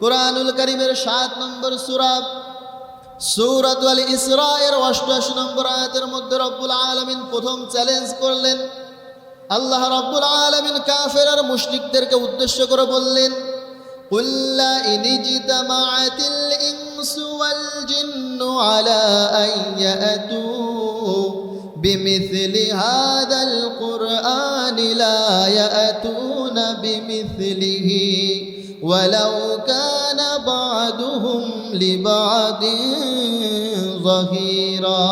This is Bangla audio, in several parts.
কোরআনুল করিমের সাত নম্বর সুরাব সৌরাত আল ইসরা এর অষ্টআশি নম্বর আয়াতের মধ্যে রব্বুল আলমিন প্রথম চ্যালেঞ্জ করলেন আল্লাহ রব্বুল আলমিন কাফের আর মুশরিকদেরকে উদ্দেশ্য করে বললেন قل إن اجتمعت الإنس والجن على أن يأتوا بمثل هذا القرآن لا يأتون بمثله ولو كان بعضهم لبعض ظهيرا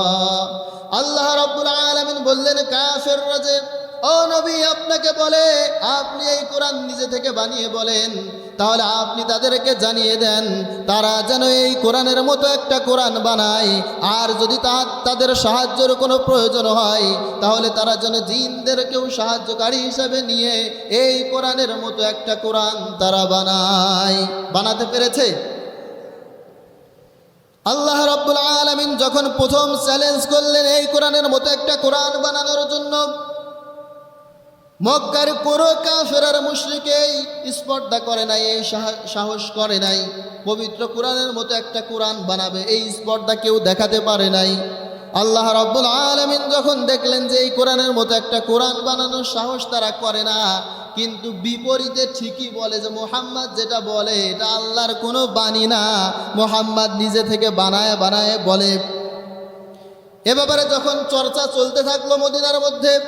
আল্লাহ রাব্বুল আলামিন বললেন কাফের রাজে ও নবী, আপনাকে বলে, আপনি এই কোরআন নিজে থেকে বানিয়ে বলেন, তাহলে আপনি তাদেরকে জানিয়ে দেন, তারা যেন এই কোরআনের মতো একটা কোরআন বানায়, আর যদি তা তাদের সাহায্যের কোনো প্রয়োজন হয়, তাহলে তারা যেন জিনদেরকেও সাহায্যকারী হিসাবে নিয়ে এই কোরআনের মতো একটা কোরআন তারা বানায়। বানাতে পেরেছে? আল্লাহ রব্বুল আলমিন যখন প্রথম চ্যালেঞ্জ করলেন এই কোরআনের মতো একটা কোরআন বানানোর জন্য মক্কার কোনো কাফেরার মুশরিকেই স্পর্ধা করে নাই, এই সাহা- সাহস করে নাই। পবিত্র কোরআনের মতো একটা কোরআন বানাবে, এই স্পর্ধা কেউ দেখাতে পারে নাই। আল্লাহ রব্বুল আলমিন যখন দেখলেন যে এই কোরআনের মতো একটা কোরআন বানানোর সাহস তারা করে না, কিন্তু বিপরীতে ঠিকই বলে যে মোহাম্মদ যেটা বলে, এটা আল্লাহর কোনো বাণী না। মোহাম্মদ নিজে থেকে বানায় বানায় বলে। এ ব্যাপারে যখন চর্চা চলতে থাকল মদিনার মধ্যে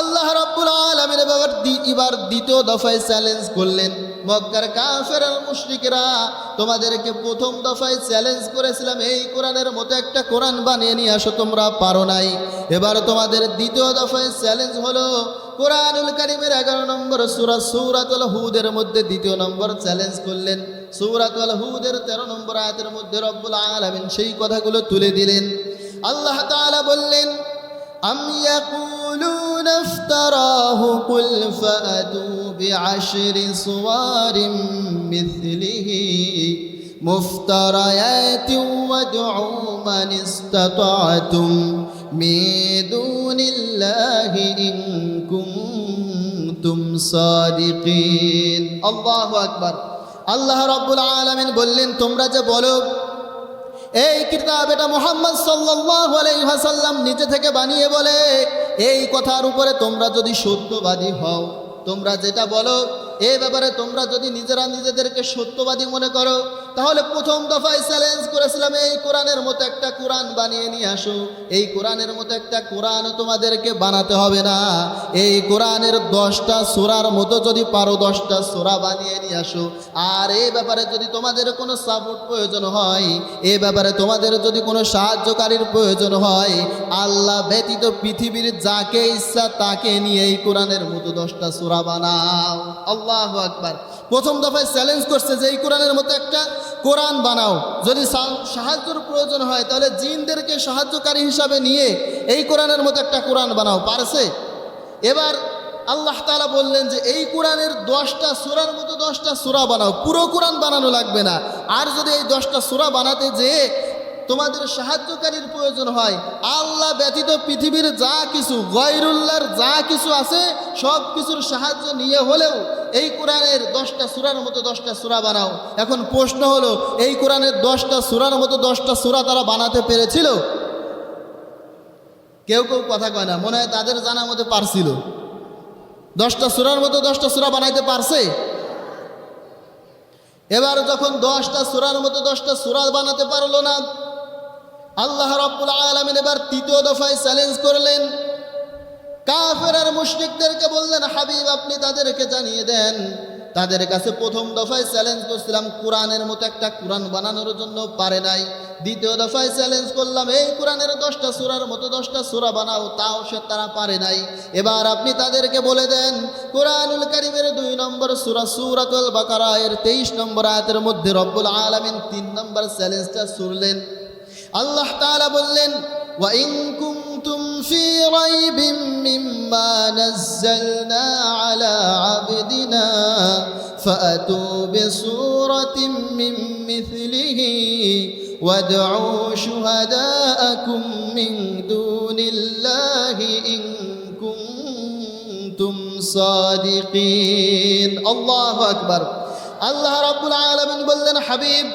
আল্লাহ রব্বুল আলমিন এবার এবার দ্বিতীয় দফায় চ্যালেঞ্জ করলেন। মক্কার কাফের মুশরিকেরা, তোমাদেরকে প্রথম দফায় চ্যালেঞ্জ করেছিলাম, এই কোরআনের মতো একটা কোরআন বানিয়ে নিয়ে আসো, তোমরা পারো নাই। এবার তোমাদের দ্বিতীয় দফায় চ্যালেঞ্জ হলো কোরআনুল কারিমের এগারো নম্বর সুরা, সৌরাতুল হুদের মধ্যে দ্বিতীয় নম্বর চ্যালেঞ্জ করলেন। সৌরাতুল হুদের তেরো নম্বর আয়াতের মধ্যে রব্বুল আলমিন সেই কথাগুলো তুলে দিলেন। আল্লাহ তাআলা বললেন أم يقولون افتراه قل فأتوا بعشر صور مثله مفتريات وادعوا من استطعتم من دون الله إن كنتم صادقين الله أكبر আল্লাহ রব্বুল আলমিন বললেন তোমরা যে বলো এই কিতাব এটা মোহাম্মদ সাল্লাহ আলাইহাসাল্লাম নিজে থেকে বানিয়ে বলে, এই কথার উপরে তোমরা যদি সত্যবাদী হও, তোমরা যেটা বলো এই ব্যাপারে তোমরা যদি নিজেরা নিজেদেরকে সত্যবাদী মনে করো, তাহলে প্রথম দফায় চ্যালেঞ্জ করেছিলাম এই কোরআনের মতো একটা কোরআন বানিয়ে নিয়ে আসো। এই কোরআনের মতো একটা কোরআন তোমাদেরকে বানাতে হবে না। এই কোরআনের দশটা সোরার মতো যদি পারো দশটা সোরা বানিয়ে নিয়ে আসো। আর এই ব্যাপারে যদি তোমাদের কোনো সাপোর্ট প্রয়োজন হয় এই ব্যাপারে তোমাদের যদি কোনো সাহায্যকারীর প্রয়োজন হয়, আল্লাহ ব্যতীত পৃথিবীর যাকে ইচ্ছা তাকে নিয়ে এই কোরআনের মতো দশটা সোরা বানাও। আল্লাহ আকবার। প্রথম দফায় চ্যালেঞ্জ করছে যে এই কোরআনের মতো একটা কোরআন বানাও। যদি সাহায্যর প্রয়োজন হয়, তাহলে জিনদেরকে সাহায্যকারী হিসাবে নিয়ে এই কোরআনের মতো একটা কোরআন বানাও। পারছে? এবার আল্লাহ তাআলা বললেন যে এই কোরআনের দশটা সুরার মতো দশটা সুরা বানাও। পুরো কোরআন বানানো লাগবে না। আর যদি এই দশটা সুরা বানাতে যেয়ে তোমাদের সাহায্যকারীর প্রয়োজন হয়। আল্লাহ ব্যতীত পৃথিবীর যা কিছু, গয়রুল্লাহর যা কিছু আছে, সব কিছুর সাহায্য নিয়ে হলেও এই কোরআনের দশটা সুরার মতো দশটা সুরা বানাও। এখন প্রশ্ন হলো, এই কোরআনের দশটা সুরার মতো দশটা সুরা তারা বানাতে পেরেছিল? কেউ কেউ কথা কয় না, মনে হয় তাদের জানার মধ্যে পারছিল। দশটা সুরার মতো দশটা সুরা বানাইতে পারছে? এবার যখন দশটা সুরার মতো দশটা সুরা বানাতে পারল না আল্লাহ রব্বুল আলমিন এবার তৃতীয় দফায় চ্যালেঞ্জ করলেন। কাফের আর মুশরিকদেরকে বললেন, হাবিব, আপনি তাদেরকে জানিয়ে দেন। তাদের কাছে প্রথম দফায় চ্যালেঞ্জ করছিলাম, কোরআনের মতো একটা কোরআন বানানোর জন্য পারে নাই। দ্বিতীয় দফায় চ্যালেঞ্জ করলাম, এই কোরআনের দশটা সুরার মতো দশটা সুরা বানাও, তাও সে তারা পারে নাই। এবার আপনি তাদেরকে বলে দেন, কোরআনুল করিমের দুই নম্বর সুরা সুরাতুল বাকারা, এর তেইশ নম্বর আয়াতের মধ্যে রব্বুল আলমিন তিন নম্বর চ্যালেঞ্জটা শুনলেন। আল্লাহ তাআলা বললেন وإن كنتم في ريب مما نزلنا على عبدنا فأتوا بسورة من مثله وادعوا شهداءكم من دون الله إن كنتم صادقين الله أكبر আল্লাহ রাব্বুল আলামিন বললেন হাবিব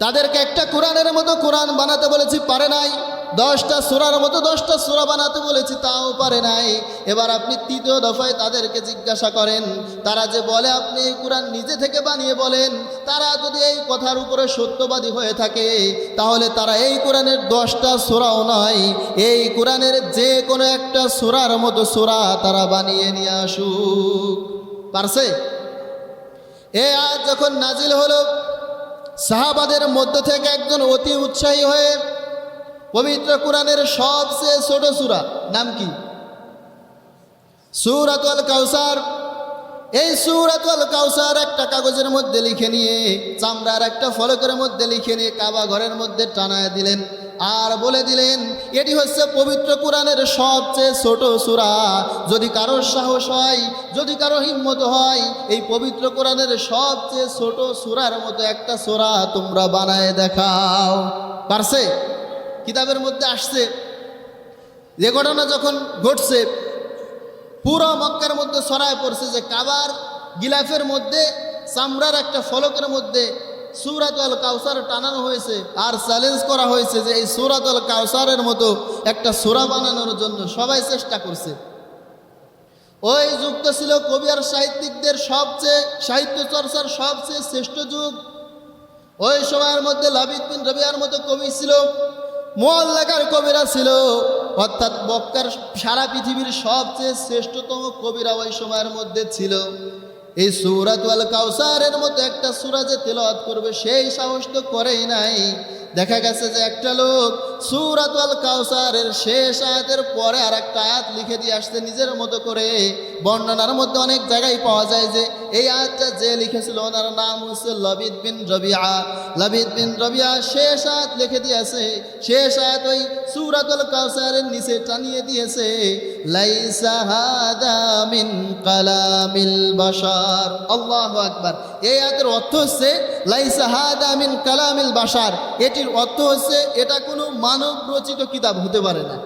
তাদেরকে একটা কোরআনের মতো কোরআন বানাতে বলেছি, পারে নাই। দশটা সুরার মতো দশটা সুরা বানাতে বলেছি, তাও পারে নাই। এবার আপনি তৃতীয় দফায় তাদেরকে জিজ্ঞাসা করেন, তারা যে বলে, আপনি এই কোরআন নিজে থেকে বানিয়ে বলেন, তারা যদি এই কথার উপরে সত্যবাদী হয়ে থাকে, তাহলে তারা এই কোরআনের দশটা সুরাও নয়, এই কোরআনের যে কোনো একটা সুরার মতো সুরা তারা বানিয়ে নিয়ে আসুক। পারছে? এ আজ যখন নাজিল হলো সাহাবাদের মধ্য থেকে একজন অতি উৎসাহী হয়ে পবিত্র কোরআনের সবচেয়ে ছোট সুরা, নাম কি? সুরাতুল কাউসার। এই সুরাতুল কাউসার একটা কাগজের মধ্যে লিখে নিয়ে, চামড়ার একটা ফলকের মধ্যে লিখে নিয়ে, কাবা ঘরের মধ্যে টানায় দিলেন। আর বলে দিলেন, এটি হচ্ছে পবিত্র কোরআনের সবচেয়ে ছোট সুরা। যদি কারোর সাহস হয়, যদি কারও হিম্মত হয়, এই পবিত্র কোরআনের সবচেয়ে ছোট সুরার মতো একটা সুরা তোমরা বানায় দেখাও। পারছে? কিতাবের মধ্যে আসছে। যে ঘটনা যখন ঘটছে, পুরো মক্কার মধ্যে সরায় পড়ছে যে কাবার গিলাফের মধ্যে চামড়ার একটা ফলকের মধ্যে সুরাত আল কাউসার টানানো হয়েছে আর চ্যালেঞ্জ করা হয়েছে যে এই সুরাত আল কাউসারের মতো একটা সুরা বানানোর জন্য সবাই চেষ্টা করছে। ওই যুগত ছিল কবি আর সাহিত্যিকদের সবচেয়ে সাহিত্য চর্চার সবচেয়ে শ্রেষ্ঠ যুগ। ওই সময়ের মধ্যে লাবিদ বিন রবিয়ার মতো কবি ছিল মোয়াল্লাকার কবিরা ছিল, অর্থাৎ মক্কার সারা পৃথিবীর সবচেয়ে শ্রেষ্ঠতম কবিরা ওই সময়ের মধ্যে ছিল। এই সুরাত ওয়াল কাউসারের মতো একটা সুরা যে তেলাওয়াত করবে, সেই সাহস তো করেই নাই। দেখা গেছে যে একটা লোক সুরাত কাউসারের শেষ আয়াতের পরে আর একটা আয়াত লিখে দিয়ে আসছে নিজের মতো করে। বর্ণনার মধ্যে অনেক জায়গায় পাওয়া যায় যে এই আয়াতটা যে লিখেছিল ওনার নাম হচ্ছে লবিদ বিন রবিয়া লবিদ বিন রবিয়া শেষ আয়াত লিখে দিয়েছে। শেষ আয়াত ওই সুরাতুল কাউসারের নিচে টানিয়ে দিয়েছে। লাইসা হাদা মিন কালামিল বাশার। আল্লাহু আকবার। এই আয়াতের অর্থ হচ্ছে লাইসা হাদা মিন কালামিল বাশার। এটির অর্থ হচ্ছে এটা কোনো মানব রচিত কিতাব হতে পারে না।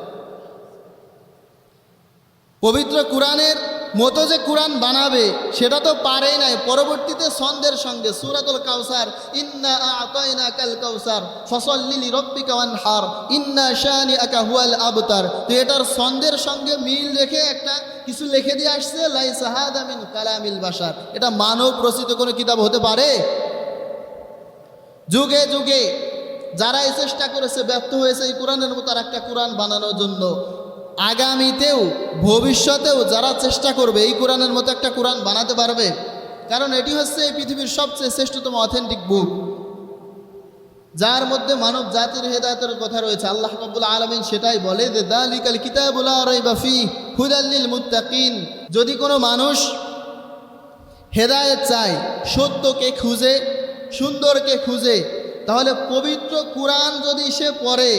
পবিত্র কোরআনের মতো যে কোরআন বানাবে, সেটা তো পারেই নাই। পরবর্তীতে ছন্দের সঙ্গে সুরাতুল কাউসার ইন্না আতাইনা কাল কাউসার ফসল্লিলি রব্বিকা ওয়ানহার, ইন্না শানি আকা হুয়াল আবতার। তো এটার ছন্দের সঙ্গে মিল রেখে একটা কিছু লিখে দিয়ে আসছে লাই সাহাদা মিন কালামিল বাসার এটা মানব রচিত কোনো কিতাব হতে পারে? যুগে যুগে যারা এই চেষ্টা করেছে, ব্যর্থ হয়েছে, এই কোরআনের মতো আর একটা কোরআন বানানোর জন্য। আগামীতেও, ভবিষ্যতেও যারা চেষ্টা করবে, এই কোরআনের মতো একটা কোরআন বানাতে পারবে, কারণ এটি হচ্ছে এই পৃথিবীর সবচেয়ে শ্রেষ্ঠতম অথেন্টিক বুক যার মধ্যে মানব জাতির হেদায়তের কথা রয়েছে। আল্লাহ রাব্বুল আলমিন সেটাই বলে যে যদি কোনো মানুষ হেদায়েত চায়, সত্যকে খুঁজে, সুন্দরকে খুঁজে তাহলে পবিত্র কোরআন যদি সে পড়ে,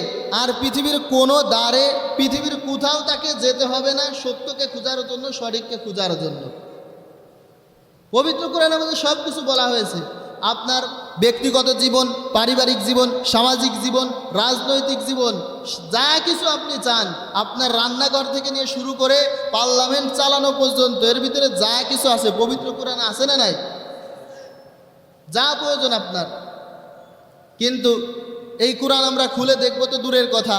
আর পৃথিবীর কোনো দ্বারে, পৃথিবীর কোথাও তাকে যেতে হবে না সত্যকে খোঁজার জন্য, সঠিককে খোঁজার জন্য। পবিত্র কোরআনের মধ্যে সব কিছু বলা হয়েছে। আপনার ব্যক্তিগত জীবন, পারিবারিক জীবন, সামাজিক জীবন, রাজনৈতিক জীবন, যা কিছু আপনি চান, আপনার রান্নাঘর থেকে নিয়ে শুরু করে পার্লামেন্ট চালানো পর্যন্ত, এর ভিতরে যা কিছু আছে, পবিত্র কোরআন আছে না নাই? যা প্রয়োজন আপনার। কিন্তু এই কোরআন আমরা খুলে দেখব তো দূরের কথা।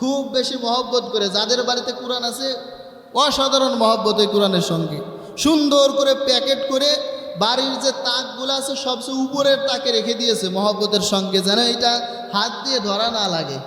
খুব বেশি মহব্বত করে, যাদের বাড়িতে কোরআন আছে, অসাধারণ মহব্বত এই কোরআনের সঙ্গে। সুন্দর করে প্যাকেট করে বাড়ির যে তাকগুলো আছে, সবচেয়ে উপরের তাকে রেখে দিয়েছে মহব্বতের সঙ্গে, যেন এটা হাত দিয়ে ধরা না লাগে।